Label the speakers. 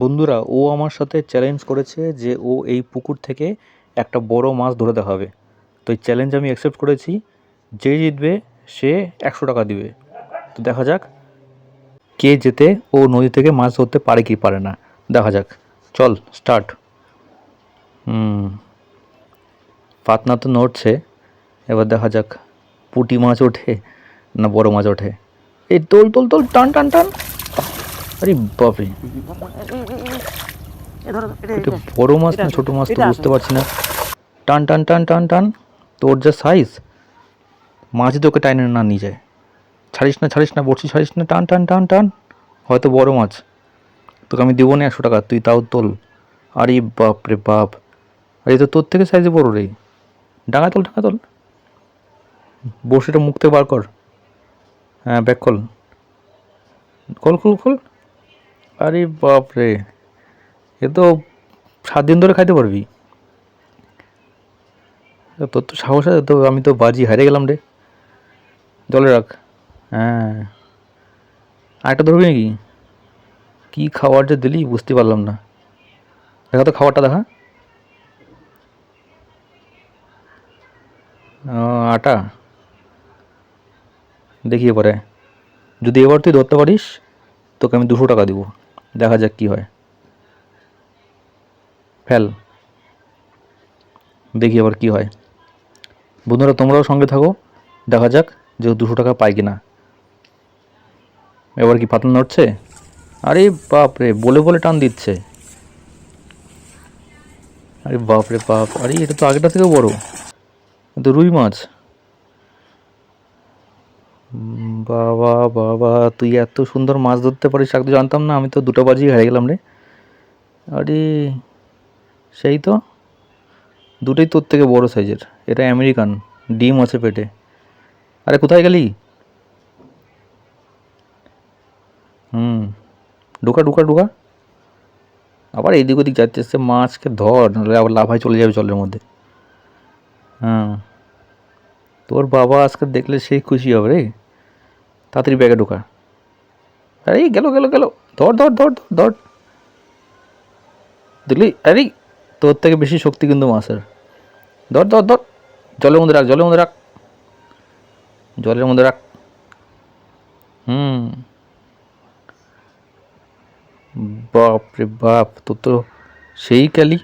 Speaker 1: বন্ধুরা, ও আমার সাথে চ্যালেঞ্জ করেছে যে ও এই পুকুর থেকে একটা বড় মাছ ধরে দেখাবে তো এই চ্যালেঞ্জ আমি অ্যাকসেপ্ট করেছি। যে জিতবে, সে একশো টাকা দিবে। তো দেখা যাক কে যেতে ও নদী থেকে মাছ ধরতে পারে কি পারে না। দেখা যাক। চল স্টার্ট হুম পাতনা তো নড়ছে। এবার দেখা যাক, পুঁটি মাছ ওঠে না বড় মাছ ওঠে। এই তোল তোল তোল টান টান টান। আরে বাপরে। এটা বড় মাছ না ছোট মাছ তো বুঝতে পারছি না। টান টান টান টান টান। তোর যা সাইজ মাছ তোকে টাইনে না নিয়ে যায়। ছাড়িস না ছাড়িস না বড়ছি ছাড়িস না টান টান টান টান। হয়তো বড় মাছ। তোকে আমি দেবো না একশো টাকা তুই তাও তোল। আরে বাপ রে বাপ। আরে তো তোর থেকে সাইজে বড় রে। ডাঙা তোল ডাঙা তোল। বড়শিটা মুখ থেকে বার কর। হ্যাঁ ব্যাক কল কল খোল খোল। আরে বাপরে, এ তো সাত দিন ধরে খাইতে পারবি। তোর তো সাহস আছে, তো আমি তো বাজি হারিয়ে গেলাম রে। জলে রাখ। হ্যাঁ। আরেকটা ধরবি নাকি? কী খাবার যে দিলি বুঝতে পারলাম না। দেখা তো খাবারটা দেখা। আটা। দেখি এবারে। যদি এবার তুই ধরতে পারিস, তোকে আমি দুশো টাকা দিব। দেখা যাক কি হয়। ফেল। দেখি এবার কি হয়। বন্ধুরা, তোমরাও সঙ্গে থাকো। দেখা যাক যে দুশো টাকা পাই কিনা। এবার কি পাতলা নড়ছে? আরে বাপ রে বলে বলে টান দিচ্ছে। আরে বাপ রে বাপ, আরে এটা তো আগেটা থেকে বড়। তো রুই মাছ। বাবা বাবা, তুই এত সুন্দর মাছ ধরতে পারিস তো জানতাম না, আমি তো দুটো বাজি হেরে গেলাম রে। আরে, সেই তো? দুটোই তোর থেকে বড় সাইজের এটা আমেরিকান ডিম আছে পেটে। আরে, কোথায় গেলি? হুম, ঢুকা ঢুকা ঢুকা। আবার এদিক ওদিক যাচ্ছে, সে মাছকে ধর, নাহলে আবার লাভায় চলে যাবে জলের মধ্যে। হ্যাঁ। তোর বাবা আজকে দেখলে সেই খুশি হবে রে। তাড়াতাড়ি ব্যাগে ঢোকা। আরে গেল গেল গেল। ধর ধর ধর ধর ধর। দেখলি? আরে তোর থেকে বেশি শক্তি কিন্তু মাছের। ধর ধর ধর। জলের মধ্যে রাখ, জলের মধ্যে রাখ। জলের মধ্যে রাখ। হুম। বাপ রে বাপ, তোর তো সেই ক্যালি